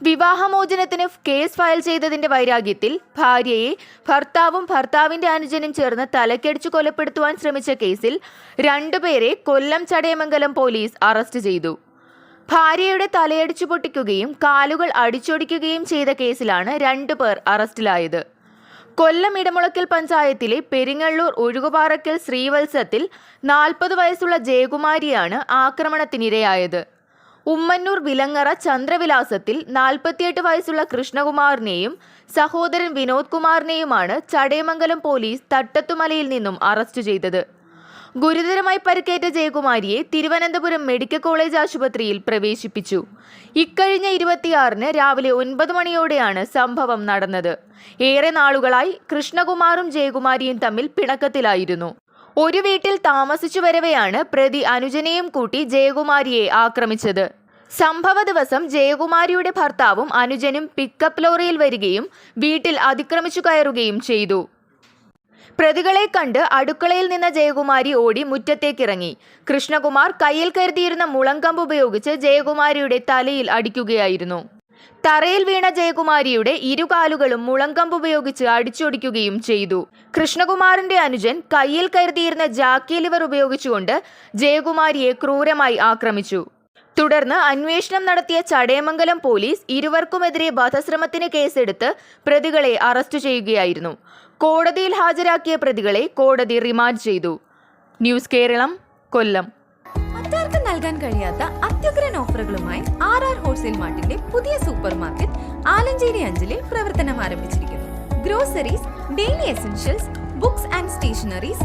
വിവാഹമോചനത്തിന് case file ചെയ്തതിന്റെ വൈരാഗ്യത്തിൽ ഭാര്യയെ ഭർത്താവും ഭർത്താവിന്റെ അനുജനും ചേർന്ന് തലക്കടിച്ചു കൊലപ്പെടുത്തുവാൻ ശ്രമിച്ച കേസിൽ രണ്ടുപേരെ കൊല്ലം ചടയമംഗലം പോലീസ് അറസ്റ്റ് ചെയ്തു. ഭാര്യയുടെ തലയടിച്ചു പൊട്ടിക്കുകയും കാലുകൾ അടിച്ചൊടിക്കുകയും ചെയ്ത കേസിലാണ് രണ്ടുപേർ അറസ്റ്റിലായത്. കൊല്ലം ഇടമുളക്കൽ പഞ്ചായത്തിലെ പെരിങ്ങള്ളൂർ ഒഴുകുപാറക്കൽ ശ്രീവത്സത്തിൽ നാൽപ്പത് വയസ്സുള്ള ജയകുമാരിയാണ് ആക്രമണത്തിനിരയായത്. ഉമ്മന്നൂർ വിലങ്ങറ ചന്ദ്രവിലാസത്തിൽ നാൽപ്പത്തിയെട്ട് വയസ്സുള്ള കൃഷ്ണകുമാറിനെയും സഹോദരൻ വിനോദ് കുമാറിനെയുമാണ് ചടയമംഗലം പോലീസ് തട്ടത്തുമലയിൽ നിന്നും അറസ്റ്റ് ചെയ്തത്. ഗുരുതരമായി പരിക്കേറ്റ ജയകുമാരിയെ തിരുവനന്തപുരം മെഡിക്കൽ കോളേജ് ആശുപത്രിയിൽ പ്രവേശിപ്പിച്ചു. ഇക്കഴിഞ്ഞ ഇരുപത്തിയാറിന് രാവിലെ ഒൻപത് മണിയോടെയാണ് സംഭവം നടന്നത്. ഏറെ നാളുകളായി കൃഷ്ണകുമാറും ജയകുമാരിയും തമ്മിൽ പിണക്കത്തിലായിരുന്നു. ഒരു വീട്ടിൽ താമസിച്ചു വരവെയാണ് പ്രതി അനുജനെയും കൂട്ടി ജയകുമാരിയെ ആക്രമിച്ചത്. സംഭവ ദിവസം ജയകുമാരിയുടെ ഭർത്താവും അനുജനും പിക്കപ്പ് ലോറിയിൽ വരികയും വീട്ടിൽ അതിക്രമിച്ചു കയറുകയും ചെയ്തു. പ്രതികളെ കണ്ട് അടുക്കളയിൽ നിന്ന ജയകുമാരി ഓടി മുറ്റത്തേക്കിറങ്ങി. കൃഷ്ണകുമാർ കയ്യിൽ കരുതിയിരുന്ന മുളങ്കമ്പ് ഉപയോഗിച്ച് ജയകുമാരിയുടെ തലയിൽ അടിക്കുകയായിരുന്നു. തറയിൽ വീണ ജയകുമാരിയുടെ ഇരുകാലുകളും മുളങ്കമ്പ് ഉപയോഗിച്ച് അടിച്ചൊടിക്കുകയും ചെയ്തു. കൃഷ്ണകുമാറിന്റെ അനുജൻ കയ്യിൽ കരുതിയിരുന്ന ജാക്കി ലിവർ ഉപയോഗിച്ചുകൊണ്ട് ജയകുമാരിയെ ക്രൂരമായി ആക്രമിച്ചു. തുടർന്ന് അന്വേഷണം നടത്തിയ ചടയമംഗലം പോലീസ് ഇരുവർക്കുമെതിരെ വധശ്രമത്തിന് കേസെടുത്ത് പ്രതികളെ അറസ്റ്റ് ചെയ്യുകയായിരുന്നു. കോടതിയിൽ ഹാജരാക്കിയ പ്രതികളെ കോടതി റിമാൻഡ് ചെയ്തു. ന്യൂസ് കേരളം കൊല്ലം. മറ്റാർക്കും നൽകാൻ കഴിയാത്ത അത്യുഗ്രൻ ഓഫറുകളുമായി ആർ ആർ ഹോൾസെയിൽ മാർട്ടിന്റെ പുതിയ സൂപ്പർ മാർക്കറ്റ് ആലഞ്ചേരി അഞ്ചലിൽ പ്രവർത്തനം ആരംഭിച്ചിരിക്കുന്നു. Groceries daily essentials books and stationeries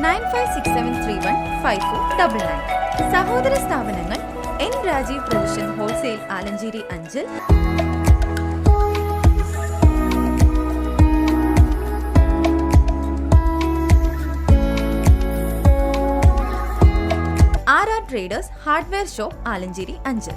nine five six seven three one five four double nine സഹോദര സ്ഥാപനങ്ങൾ N Rajeev provision wholesale Alancherry Anchal R R traders hardware shop Alancherry Anchal